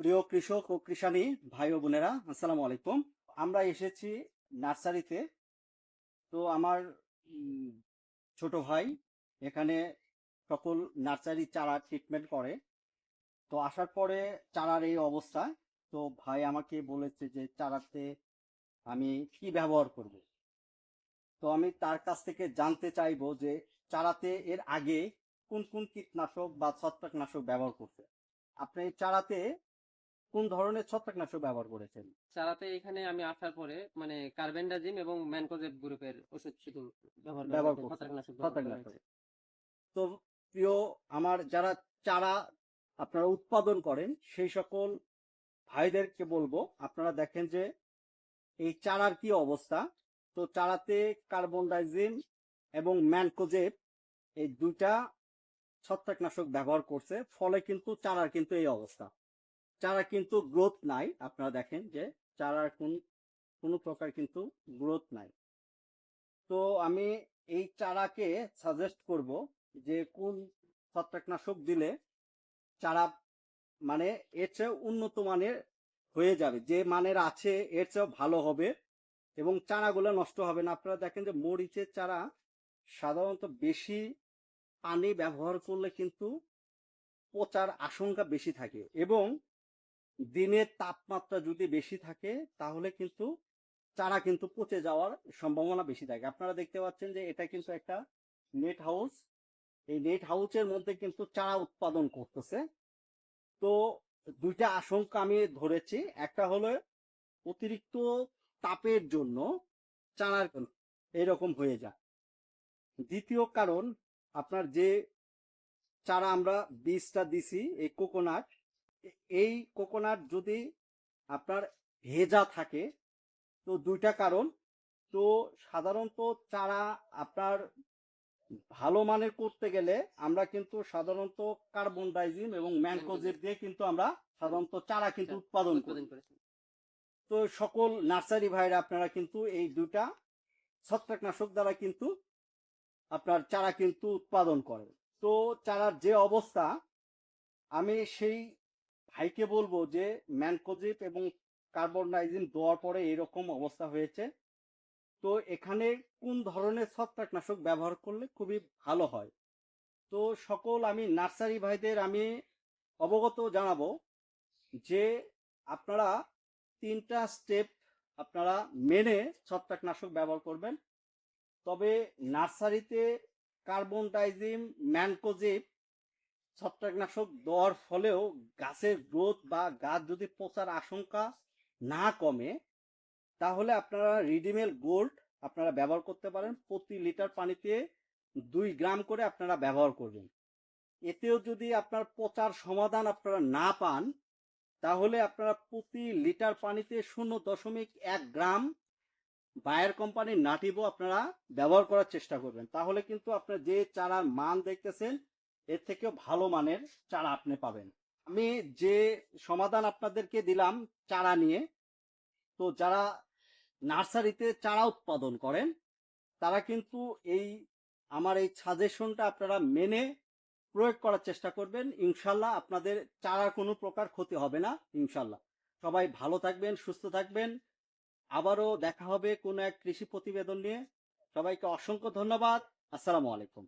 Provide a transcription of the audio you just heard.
প্রিয় কৃষক ও কৃষানী ভাই ও বোনেরা, আসসালামু আলাইকুম। আমরা এসেছি নার্সারিতে। তো আমার ছোট ভাই এখানে সকল নার্সারি চারা ট্রিটমেন্ট করে। তো আসার পরে চারার এই অবস্থা। তো ভাই আমাকে বলেছে যে চারাতে আমি কি ব্যবহার করব। তো আমি তার কাছ থেকে জানতে চাইব যে চারাতে এর আগে কোন কোন কীটনাশক বা ছত্রাকনাশক ব্যবহার করছে আপনি চারাতে কোন ধরনের ছত্রাকনাশক ব্যবহার করেছেন? চারাতে এখানে আমি আসার পরে মানে কার্বেন্ডাজিম এবং ম্যানকোজেব গ্রুপের ওষুধ শুধু ব্যবহার ছত্রাকনাশক ছত্রাকনাশক। তো প্রিয় আমার যারা চারা আপনারা উৎপাদন করেন সেই সকল ভাইদেরকে বলব আপনারা দেখেন যে এই চারার কি অবস্থা। তো চারাতে কার্বন ডাইজিম এবং ম্যানকোজেব এই দুইটা ছত্রাকনাশক ব্যবহার করছে ফলে কিন্তু চারার কিন্তু এই অবস্থা। চারা কিন্তু গ্রোথ নাই। আপনারা দেখেন যে চারার কোন, কোনো প্রকার কিন্তু গ্রোথ নাই। তো আমি এই চারাকে সাজেস্ট করব যে কোন ছত্রাকনাশক দিলে চারা মানে এর চেয়ে উন্নত মানের হয়ে যাবে, যে মানের আছে এর চেয়েও ভালো হবে এবং চারাগুলো নষ্ট হবে না। আপনারা দেখেন যে মরিচের চারা সাধারণত বেশি পানি ব্যবহার করলে কিন্তু পচার আশঙ্কা বেশি থাকে এবং দিনের তাপমাত্রা যদি বেশি থাকে, তাহলে কিন্তু চারা কিন্তু পচে যাওয়ার সম্ভাবনা বেশি থাকে। আপনারা দেখতে পাচ্ছেন যে এটা কিন্তু একটা নেট হাউস এই নেট হাউসের মধ্যে কিন্তু চারা উৎপাদন করতেছে। তো দুইটা আশঙ্কা আমি ধরেছি। একটা হলো অতিরিক্ত তাপের জন্য চারার এরকম হয়ে যায়। দ্বিতীয় কারণ, আপনার যে চারা আমরা বীজটা দিছি, এই কোকোনাট এই কোকোনাট যদি আপনার ভেজা থাকে তো দুইটা কারণ। তো সাধারণত চারা আপনার ভালো মানের করতে গেলে আমরা কিন্তু সাধারণত কার্বন ডাইজিম এবং ম্যানকোজেব দিয়ে কিন্তু আমরা সাধারণত চারা কিন্তু উৎপাদন করি। তো সকল নার্সারি ভাইরা আপনারা কিন্তু এই দুটা ছত্রাকনাশক দ্বারা কিন্তু আপনার চারা কিন্তু উৎপাদন করে তো চারার যে অবস্থা আমি সেই ভাইকে বলব যে ম্যানকোজিপ এবং কার্বন ডাইজিন দেওয়ার পরে এরকম অবস্থা হয়েছে। তো এখানে কোন ধরনের ছত্রাকনাশক ব্যবহার করলে খুবই ভালো হয়? তো সকল আমি নার্সারি ভাইদের আমি অবগত জানাব যে আপনারা তিনটা স্টেপ আপনারা মেনে ছত্রাকনাশক ব্যবহার করবেন। তবে নার্সারিতে কার্বন ডাইজিম ম্যানকোজিপ ছত্রাকনাশক দেওয়ার ফলেও গাছের গ্রোথ বা গাছ যদি পচার আশঙ্কা না কমে, তাহলে আপনারা রিডিমেল গোল্ড আপনারা ব্যবহার করতে পারেন। প্রতি লিটার পানিতে দুই গ্রাম করে আপনারা ব্যবহার করবেন। এতেও যদি আপনার পচার সমাধান আপনারা না পান, তাহলে আপনারা প্রতি লিটার পানিতে শূন্য দশমিক এক গ্রাম বায়ার কোম্পানির নাটিবো আপনারা ব্যবহার করার চেষ্টা করবেন। তাহলে কিন্তু আপনার যে চারার মান দেখতেছেন এর থেকেও ভালো মানের চারা আপনি পাবেন। আমি যে সমাধান আপনাদেরকে দিলাম চারা নিয়ে, তো যারা নার্সারিতে চারা উৎপাদন করেন, তারা কিন্তু এই, আমার এই সাজেশনটা আপনারা মেনে প্রয়োগ করার চেষ্টা করবেন। ইনশাল্লাহ আপনাদের চারার কোনো প্রকার ক্ষতি হবে না, ইনশাল্লাহ। সবাই ভালো থাকবেন, সুস্থ থাকবেন। আবারও দেখা হবে কোনো এক কৃষি প্রতিবেদন নিয়ে। সবাইকে অসংখ্য ধন্যবাদ। আসসালামু আলাইকুম।